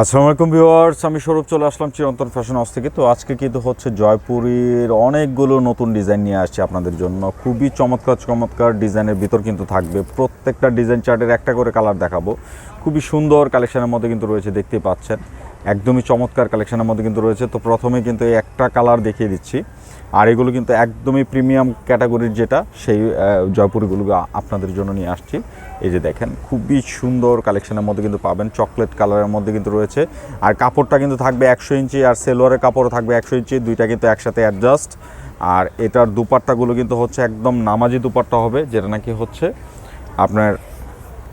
আসসালামু আলাইকুম ভিউয়ার্স, আমি সৌরভ চলে আসলাম চিরন্তন ফ্যাশন হাউস থেকে। তো আজকে কিন্তু হচ্ছে জয়পুরের অনেকগুলো নতুন ডিজাইন নিয়ে আসছি আপনাদের জন্য। খুবই চমৎকার চমৎকার ডিজাইনের ভিতর কিন্তু থাকবে। প্রত্যেকটা ডিজাইন চার্টের একটা করে কালার দেখাবো। খুবই সুন্দর কালেকশনের মধ্যে কিন্তু রয়েছে, দেখতেই পাচ্ছেন। একদমই চমৎকার কালেকশনের মধ্যে কিন্তু রয়েছে। তো প্রথমে কিন্তু একটা কালার দেখিয়ে দিচ্ছি। আর এগুলো কিন্তু একদমই প্রিমিয়াম ক্যাটাগরির যেটা, সেই জয়পুরগুলো আপনাদের জন্য নিয়ে আসছি। এই যে দেখেন, খুবই সুন্দর কালেকশনের মধ্যে কিন্তু পাবেন চকলেট কালারের মধ্যে কিন্তু রয়েছে। আর কাপড়টা কিন্তু থাকবে একশো ইঞ্চি, আর সেলোয়ারের কাপড়ও থাকবে একশো ইঞ্চি, দুইটা কিন্তু একসাথে অ্যাডজাস্ট আর এটার দুপাট্টাগুলো কিন্তু হচ্ছে একদম নামাজি দুপাট্টা হবে, যেটা নাকি হচ্ছে আপনার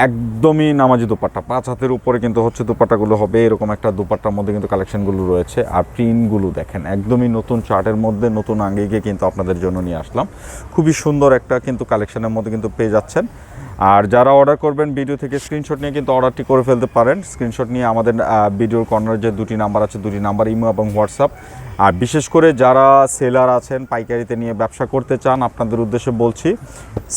একদমই নামাজি দুপাট্টা। পাঁচ হাতের উপরে কিন্তু হচ্ছে দুপাট্টাগুলো হবে, এরকম একটা দুপাট্টার মধ্যে কিন্তু কালেকশনগুলো রয়েছে। আর প্রিন্টগুলো দেখেন, একদমই নতুন চার্টের মধ্যে, নতুন আঙ্গিকে কিন্তু আপনাদের জন্য নিয়ে আসলাম। খুবই সুন্দর একটা কিন্তু কালেকশনের মধ্যে কিন্তু পেয়ে যাচ্ছেন। আর যারা অর্ডার করবেন ভিডিও থেকে স্ক্রিনশট নিয়ে কিন্তু অর্ডারটি করে ফেলতে পারেন। স্ক্রিনশট নিয়ে আমাদের ভিডিওর কর্নার যে দুটি নাম্বার আছে, দুটি নাম্বার ইমো এবং হোয়াটসঅ্যাপ আর বিশেষ করে যারা সেলার আছেন, পাইকারিতে নিয়ে ব্যবসা করতে চান, আপনাদের উদ্দেশ্যে বলছি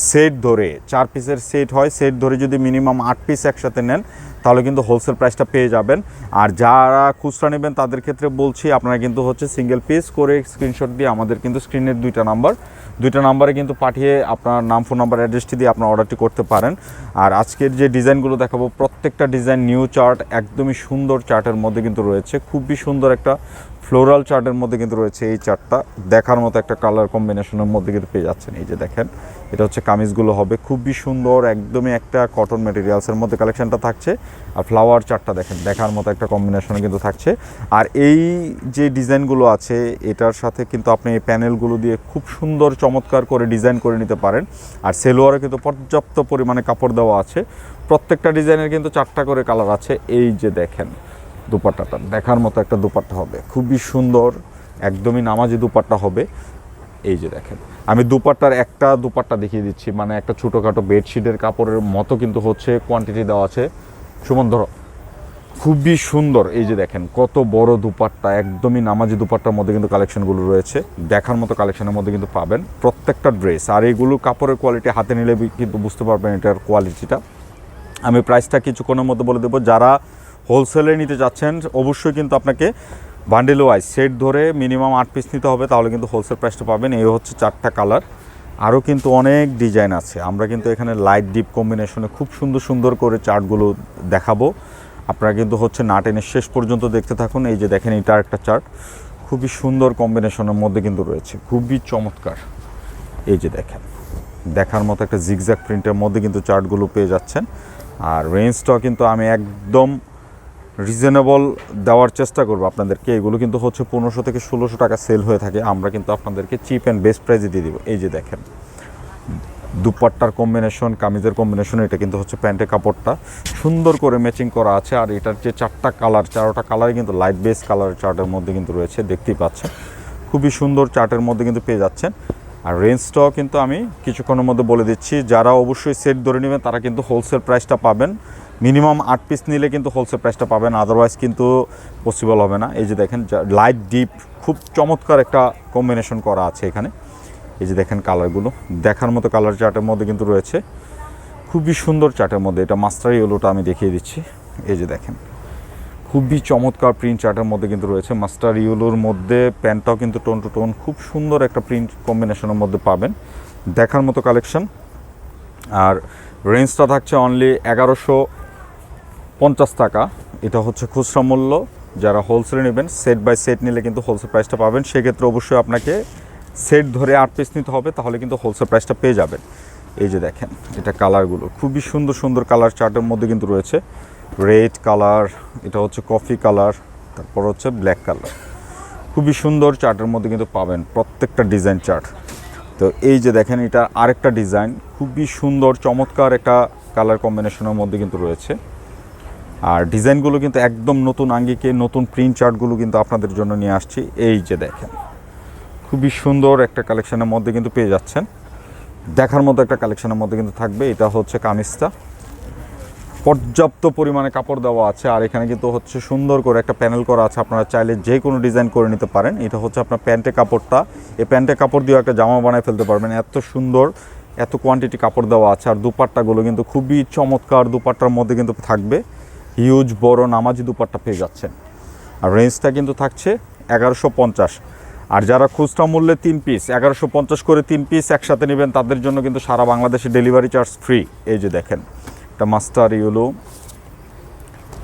সেট ধরে, চার পিসের সেট হয়। সেট ধরে যদি মিনিমাম আট পিস একসাথে নেন তাহলে কিন্তু হোলসেল প্রাইসটা পেয়ে যাবেন। আর যারা খুচরা নেবেন, তাদের ক্ষেত্রে বলছি, আপনারা কিন্তু হচ্ছে সিঙ্গেল পিস করে স্ক্রিনশট দিয়ে আমাদের কিন্তু স্ক্রিনের দুইটা নাম্বার দুইটা নাম্বারে কিন্তু পাঠিয়ে আপনার নাম ফোন নাম্বার অ্যাড্রেসটি দিয়ে আপনার অর্ডারটি করতে পারেন। আর আজকের যে ডিজাইনগুলো দেখাবো, প্রত্যেকটা ডিজাইন নিউ চার্ট একদমই সুন্দর চার্টের মধ্যে কিন্তু রয়েছে। খুবই সুন্দর একটা ফ্লোরাল চার্টের মধ্যে কিন্তু রয়েছে এই চার্টটা। দেখার মতো একটা কালার কম্বিনেশনের মধ্যে কিন্তু পেয়ে যাচ্ছেন, এই যে দেখেন। এটা হচ্ছে কামিজগুলো হবে। খুবই সুন্দর, একদমই একটা কটন মেটেরিয়ালসের মধ্যে কালেকশনটা থাকছে। আর ফ্লাওয়ার চার্টটা দেখেন, দেখার মতো একটা কম্বিনেশনে কিন্তু থাকছে। আর এই যে ডিজাইনগুলো আছে, এটার সাথে কিন্তু আপনি এই প্যানেলগুলো দিয়ে খুব সুন্দর, চমৎকার করে ডিজাইন করে নিতে পারেন। আর সেলোয়ারে কিন্তু পর্যাপ্ত পরিমাণে কাপড় দেওয়া আছে। প্রত্যেকটা ডিজাইনের কিন্তু চারটা করে কালার আছে। এই যে দেখেন দুপাট্টাটা দেখার মতো একটা দুপাট্টা হবে। খুবই সুন্দর, একদমই নামাজি দুপাট্টা হবে। এই যে দেখেন, আমি দুপাট্টার একটা দুপাট্টা দেখিয়ে দিচ্ছি। মানে একটা ছোটোখাটো বেডশিটের কাপড়ের মতো কিন্তু হচ্ছে কোয়ান্টিটি দেওয়া আছে। সুমন, ধরো। খুবই সুন্দর। এই যে দেখেন, কত বড় দুপাট্টা, একদমই নামাজি দুপাট্টার মধ্যে কিন্তু কালেকশনগুলো রয়েছে। দেখার মতো কালেকশনের মধ্যে কিন্তু পাবেন প্রত্যেকটা ড্রেস। আর এইগুলো কাপড়ের কোয়ালিটি হাতে নিলে কিন্তু বুঝতে পারবেন এটার কোয়ালিটিটা আমি প্রাইসটা কিছুক্ষণের মধ্যে বলে দেবো। যারা হোলসেলে নিতে যাচ্ছেন, অবশ্যই কিন্তু আপনাকে বান্ডেল ওয়াইজ সেট ধরে মিনিমাম আট পিস নিতে হবে, তাহলে কিন্তু হোলসেল প্রাইসটা পাবেন। এই হচ্ছে চারটা কালার আরও কিন্তু অনেক ডিজাইন আছে। আমরা কিন্তু এখানে লাইট ডিপ কম্বিনেশনে খুব সুন্দর সুন্দর করে চার্টগুলো দেখাবো। আপনারা কিন্তু হচ্ছে না টেনে শেষ পর্যন্ত দেখতে থাকুন। এই যে দেখেন, এটা একটা চার্ট খুবই সুন্দর কম্বিনেশনের মধ্যে কিন্তু রয়েছে। খুবই চমৎকার। এই যে দেখেন, দেখার মতো একটা জিগজ্যাক প্রিন্টের মধ্যে কিন্তু চার্টগুলো পেয়ে যাচ্ছেন। আর রেঞ্জটাও কিন্তু আমি একদম রিজনেবল দেওয়ার চেষ্টা করব আপনাদেরকে। এগুলো কিন্তু হচ্ছে পনেরোশো থেকে ষোলোশো টাকা সেল হয়ে থাকে। আমরা কিন্তু আপনাদেরকে চিপ অ্যান্ড বেস্ট প্রাইজে দিয়ে দিব। এই যে দেখেন, দুপাট্টার কম্বিনেশন কামিজের কম্বিনেশন এটা কিন্তু হচ্ছে প্যান্টের কাপড়টা। সুন্দর করে ম্যাচিং করা আছে। আর এটার যে চারটা কালার চারোটা কালারই কিন্তু লাইট বেস কালার চার্টের মধ্যে কিন্তু রয়েছে, দেখতেই পাচ্ছেন। খুবই সুন্দর চার্টের মধ্যে কিন্তু পেয়ে যাচ্ছেন। আর রেঞ্জটাও কিন্তু আমি কিছুক্ষণের মধ্যে বলে দিচ্ছি। যারা অবশ্যই সেট ধরে নেবেন, তারা কিন্তু হোলসেল প্রাইসটা পাবেন। মিনিমাম আট পিস নিলে কিন্তু হোলসেল প্রাইসটা পাবেন আদারওয়াইজ কিন্তু পসিবল হবে না। এই যে দেখেন লাইট ডিপ খুব চমৎকার একটা কম্বিনেশন করা আছে এখানে। এই যে দেখেন কালারগুলো দেখার মতো কালার চার্টের মধ্যে কিন্তু রয়েছে। খুবই সুন্দর চার্টের মধ্যে। এটা মাস্টার ইয়েলোটা আমি দেখিয়ে দিচ্ছি। এই যে দেখেন, খুবই চমৎকার প্রিন্ট চার্টের মধ্যে কিন্তু রয়েছে। মাস্টার ইয়েলোর মধ্যে প্যান্টটাও কিন্তু টোন টু টোন খুব সুন্দর একটা প্রিন্ট কম্বিনেশনের মধ্যে পাবেন। দেখার মতো কালেকশন আর রেঞ্জটা থাকছে অনলি এগারোশো পঞ্চাশ টাকা। এটা হচ্ছে খুচরা মূল্য। যারা হোলসেলে নেবেন সেট বাই সেট নিলে কিন্তু হোলসেল প্রাইসটা পাবেন। সেক্ষেত্রে অবশ্যই আপনাকে সেট ধরে আট পিস নিতে হবে, তাহলে কিন্তু হোলসেল প্রাইসটা পেয়ে যাবেন। এই যে দেখেন, এটা কালারগুলো খুবই সুন্দর সুন্দর কালার চার্টের মধ্যে কিন্তু রয়েছে। রেড কালার এটা হচ্ছে কফি কালার তারপর হচ্ছে ব্ল্যাক কালার খুবই সুন্দর চার্টের মধ্যে কিন্তু পাবেন প্রত্যেকটা ডিজাইন চার্ট তো এই যে দেখেন, এটা আরেকটা ডিজাইন খুবই সুন্দর, চমৎকার একটা কালার কম্বিনেশনের মধ্যে কিন্তু রয়েছে। আর ডিজাইনগুলো কিন্তু একদম নতুন আঙ্গিকে, নতুন প্রিন্ট চার্টগুলো কিন্তু আপনাদের জন্য নিয়ে আসছি। এই যে দেখেন, খুবই সুন্দর একটা কালেকশনের মধ্যে কিন্তু পেয়ে যাচ্ছেন। দেখার মতো একটা কালেকশনের মধ্যে কিন্তু থাকবে। এটা হচ্ছে কামিজটা। পর্যাপ্ত পরিমাণে কাপড় দেওয়া আছে। আর এখানে কিন্তু হচ্ছে সুন্দর করে একটা প্যানেল করা আছে। আপনারা চাইলে যে কোনো ডিজাইন করে নিতে পারেন। এটা হচ্ছে আপনার প্যান্টের কাপড়টা। এই প্যান্টের কাপড় দিয়েও একটা জামা বানায় ফেলতে পারবেন। এত সুন্দর, এত কোয়ান্টিটি কাপড় দেওয়া আছে। আর দুপাট্টাগুলো কিন্তু খুবই চমৎকার দুপাট্টার মধ্যে কিন্তু থাকবে। হিউজ বড় নামাজি দুপাট্টা পেয়ে যাচ্ছেন। আর রেঞ্জটা কিন্তু থাকছে এগারোশো পঞ্চাশ। আর যারা খুচরা মূল্যে তিন পিস এগারোশো পঞ্চাশ করে তিন পিস একসাথে নেবেন, তাদের জন্য কিন্তু সারা বাংলাদেশে ডেলিভারি চার্জ ফ্রি এই যে দেখেন এটা মাস্টার ইউলো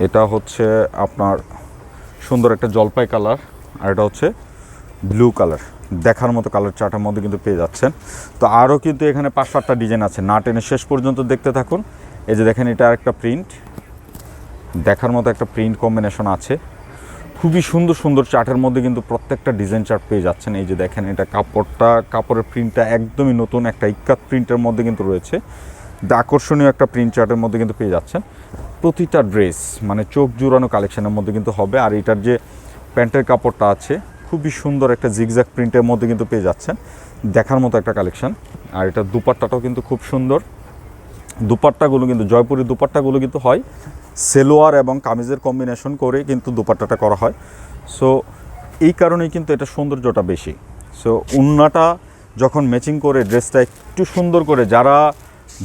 এটা হচ্ছে আপনার সুন্দর একটা জলপাই কালার, আর এটা হচ্ছে ব্লু কালার। দেখার মতো কালার চার্টের মধ্যে কিন্তু পেয়ে যাচ্ছেন। তো আরও কিন্তু এখানে পাঁচ সাতটা ডিজাইন আছে, না টেনে শেষ পর্যন্ত দেখতে থাকুন। এই যে দেখেন, এটা একটা প্রিন্ট দেখার মতো একটা প্রিন্ট কম্বিনেশন আছে। খুবই সুন্দর সুন্দর চার্টের মধ্যে কিন্তু প্রত্যেকটা ডিজাইন চার্ট পেয়ে যাচ্ছেন। এই যে দেখেন, এটা কাপড়টা, কাপড়ের প্রিন্টটা একদমই নতুন, একটা ইক্কাত প্রিন্টের মধ্যে কিন্তু রয়েছে। আকর্ষণীয় একটা প্রিন্ট চার্টের মধ্যে কিন্তু পেয়ে যাচ্ছেন। প্রতিটা ড্রেস মানে চোখ জুড়ানো কালেকশনের মধ্যে কিন্তু হবে। আর এটার যে প্যান্টের কাপড়টা আছে, খুবই সুন্দর একটা জিগজ্যাক প্রিন্টের মধ্যে কিন্তু পেয়ে যাচ্ছেন। দেখার মতো একটা কালেকশন আর এটা দুপাট্টাটাও কিন্তু খুব সুন্দর। দুপাট্টাগুলো কিন্তু জয়পুরি দুপাট্টাগুলো কিন্তু হয়। সেলোয়ার এবং কামিজের কম্বিনেশন করে কিন্তু দুপাট্টাটা করা হয়। সো এই কারণেই কিন্তু এটা সৌন্দর্যটা বেশি। সো উন্নাটা যখন ম্যাচিং করে ড্রেসটা একটু সুন্দর করে, যারা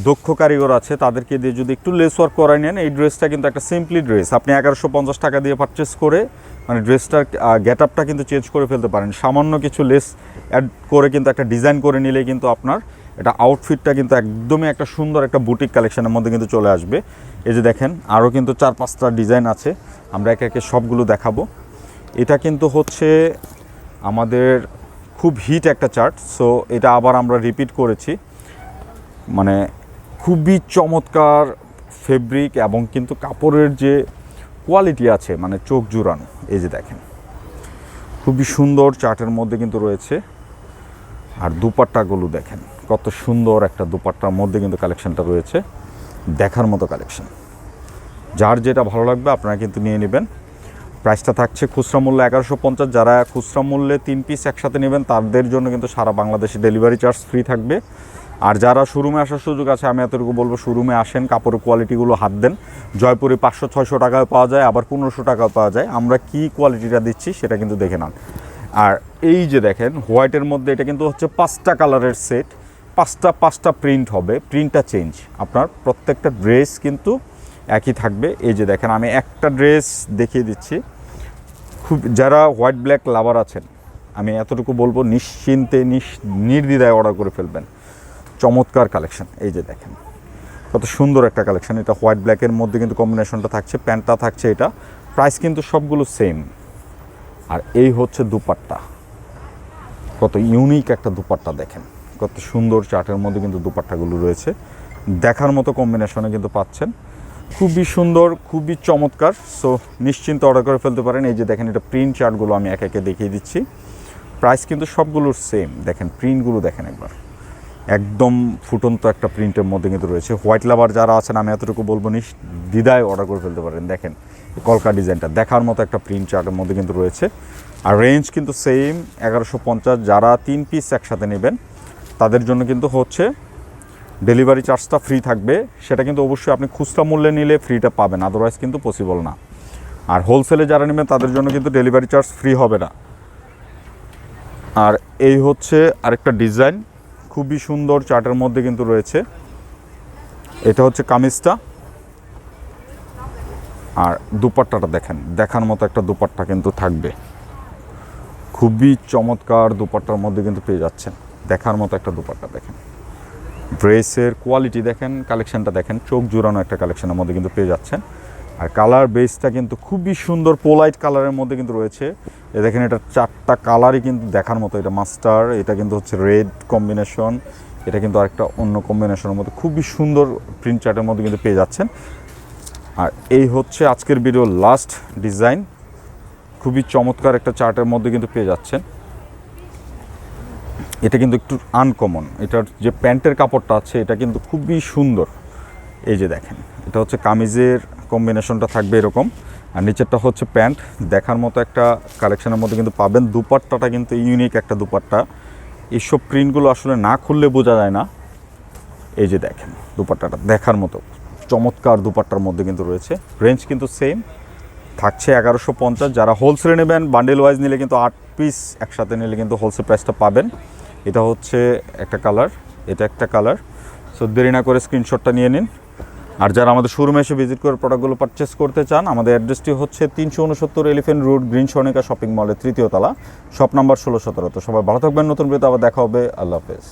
দক্ষ কারিগর আছে, তাদেরকে দিয়ে যদি একটু লেস ওয়ার্ক করাই নেন, এই ড্রেসটা কিন্তু একটা সিম্পলি ড্রেস আপনি এগারোশো পঞ্চাশ টাকা দিয়ে পারচেস করে মানে ড্রেসটার গেট আপটা কিন্তু চেঞ্জ করে ফেলতে পারেন। সামান্য কিছু লেস অ্যাড করে কিন্তু একটা ডিজাইন করে নিলে কিন্তু আপনার এটা আউটফিটটা কিন্তু একদমই একটা সুন্দর একটা বুটিক কালেকশনের মধ্যে কিন্তু চলে আসবে। এই যে দেখেন আরও কিন্তু চার পাঁচটা ডিজাইন আছে, আমরা একে একে সবগুলো দেখাবো। এটা কিন্তু হচ্ছে আমাদের খুব হিট একটা চার্ট সো এটা আবার আমরা রিপিট করেছি। মানে খুবই চমৎকার ফেব্রিক এবং কিন্তু কাপড়ের যে কোয়ালিটি আছে মানে চোখ জুড়ানো, এই যে দেখেন। খুবই সুন্দর চার্টের মধ্যে কিন্তু রয়েছে। আর দুপাট্টাগুলো দেখেন। কত সুন্দর একটা দুপাট্টার মধ্যে কিন্তু কালেকশানটা রয়েছে। দেখার মতো কালেকশন যার যেটা ভালো লাগবে আপনারা কিন্তু নিয়ে নেবেন। প্রাইসটা থাকছে খুচরা মূল্য এগারোশো পঞ্চাশ। যারা খুচরা মূল্যে তিন পিস একসাথে নেবেন, তাদের জন্য কিন্তু সারা বাংলাদেশে ডেলিভারি চার্জ ফ্রি থাকবে। আর যারা শোরুমে আসার সুযোগ আছে, আমি এতটুকু বলব শোরুমে আসেন, কাপড়ের কোয়ালিটিগুলো হাত দেন। জয়পুরে পাঁচশো, ছয়শো টাকায় পাওয়া যায়, আবার পনেরোশো টাকাও পাওয়া যায়। আমরা কি কোয়ালিটিটা দিচ্ছি সেটা কিন্তু দেখে নেন। আর এই যে দেখেন হোয়াইটের মধ্যে এটা কিন্তু হচ্ছে পাঁচটা কালারের সেট পাঁচটা পাঁচটা প্রিন্ট হবে। প্রিন্টটা চেঞ্জ আপনার প্রত্যেকটা ড্রেস কিন্তু একই থাকবে। এই যে দেখেন, আমি একটা ড্রেস দেখিয়ে দিচ্ছি। খুব, যারা হোয়াইট ব্ল্যাক লাভার আছেন, আমি এতটুকু বলব, নিশ্চিন্তে, নিশ, নির্দ্বিধায় অর্ডার করে ফেলবেন। চমৎকার কালেকশন এই যে দেখেন, কত সুন্দর একটা কালেকশন এটা হোয়াইট ব্ল্যাকের মধ্যে কিন্তু কম্বিনেশনটা থাকছে, প্যান্টটা থাকছে এটা। প্রাইস কিন্তু সবগুলো সেম আর এই হচ্ছে দুপাট্টা। কত ইউনিক একটা দুপাট্টা দেখেন। কত সুন্দর চার্টের মধ্যে কিন্তু দুপাট্টাগুলো রয়েছে। দেখার মতো কম্বিনেশনে কিন্তু পাচ্ছেন। খুবই সুন্দর, খুবই চমৎকার। সো নিশ্চিন্ত অর্ডার করে ফেলতে পারেন। এই যে দেখেন, এটা প্রিন্ট চার্টগুলো আমি এক একে দেখিয়ে দিচ্ছি। প্রাইস কিন্তু সবগুলোর সেম দেখেন প্রিন্টগুলো দেখেন একবার। একদম ফুটন্ত একটা প্রিন্টের মধ্যে কিন্তু রয়েছে। হোয়াইট লাভার যারা আছেন, আমি এতটুকু বলব নিস দ্বিধায় অর্ডার করে ফেলতে পারেন। দেখেন, কলকা ডিজাইনটা দেখার মতো একটা প্রিন্ট চার্টের মধ্যে কিন্তু রয়েছে। আর রেঞ্জ কিন্তু সেম এগারোশো পঞ্চাশ। যারা তিন পিস একসাথে নেবেন তাদের জন্য কিন্তু হচ্ছে ডেলিভারি চার্জটা ফ্রি থাকবে। সেটা কিন্তু অবশ্যই আপনি খুচরা মূল্যে নিলে ফ্রিটা পাবেন আদারওয়াইজ কিন্তু পসিবল না। আর হোলসেলে যারা নেবেন, তাদের জন্য কিন্তু ডেলিভারি চার্জ ফ্রি হবে না। আর এই হচ্ছে আরেকটা ডিজাইন খুবই সুন্দর চার্টের মধ্যে কিন্তু রয়েছে। এটা হচ্ছে কামিজটা। আর দুপাট্টাটা দেখেন, দেখার মতো একটা দুপাট্টা কিন্তু থাকবে। খুবই চমৎকার দুপাট্টার মধ্যে কিন্তু পেয়ে যাচ্ছেন। দেখার মতো একটা দুপাট্টা দেখেন। ড্রেসের কোয়ালিটি দেখেন কালেকশনটা দেখেন, চোখ জুড়ানো একটা কালেকশনের মধ্যে কিন্তু পেয়ে যাচ্ছেন। আর কালার বেসটা কিন্তু খুবই সুন্দর পোলাইট কালারের মধ্যে কিন্তু রয়েছে। এ দেখেন, এটা চারটা কালারই কিন্তু দেখার মতো, এটা মাস্টার এটা কিন্তু হচ্ছে রেড কম্বিনেশন এটা কিন্তু আরেকটা অন্য কম্বিনেশনের মধ্যে খুবই সুন্দর প্রিন্ট চার্টের মধ্যে কিন্তু পেয়ে যাচ্ছেন। আর এই হচ্ছে আজকের ভিডিও লাস্ট ডিজাইন খুবই চমৎকার একটা চার্টের মধ্যে কিন্তু পেয়ে যাচ্ছেন। এটা কিন্তু একটু আনকমন এটার যে প্যান্টের কাপড়টা আছে, এটা কিন্তু খুবই সুন্দর। এই যে দেখেন, এটা হচ্ছে কামিজের কম্বিনেশনটা থাকবে এরকম। আর নিচেরটা হচ্ছে প্যান্ট। দেখার মতো একটা কালেকশনের মধ্যে কিন্তু পাবেন। দুপাট্টাটা কিন্তু ইউনিক একটা দুপাট্টা। এইসব প্রিন্টগুলো আসলে না খুললে বোঝা যায় না। এই যে দেখেন, দুপাট্টাটা দেখার মতো। চমৎকার দুপাট্টার মধ্যে কিন্তু রয়েছে। রেঞ্জ কিন্তু সেম থাকছে এগারোশো পঞ্চাশ। যারা হোলসেলে নেবেন বান্ডেল ওয়াইজ নিলে কিন্তু আট পিস একসাথে নিলে কিন্তু হোলসেল প্রাইসটা পাবেন। এটা হচ্ছে একটা কালার, এটা একটা কালার। সো দেরি না করে স্ক্রিনশটটা নিয়ে নিন। আর যারা আমাদের শোরুমে এসে ভিজিট করে প্রোডাক্টগুলো পারচেস করতে চান, আমাদের অ্যাড্রেসটি হচ্ছে তিনশো উনসত্তর Elephant Road Green Sonika shopping মলের তৃতীয় তলা শপ নাম্বার ষোলো সতেরো। তো সবাই ভালো থাকবেন, নতুন বিয়েতে আবার দেখা হবে। আল্লাহ হাফেজ।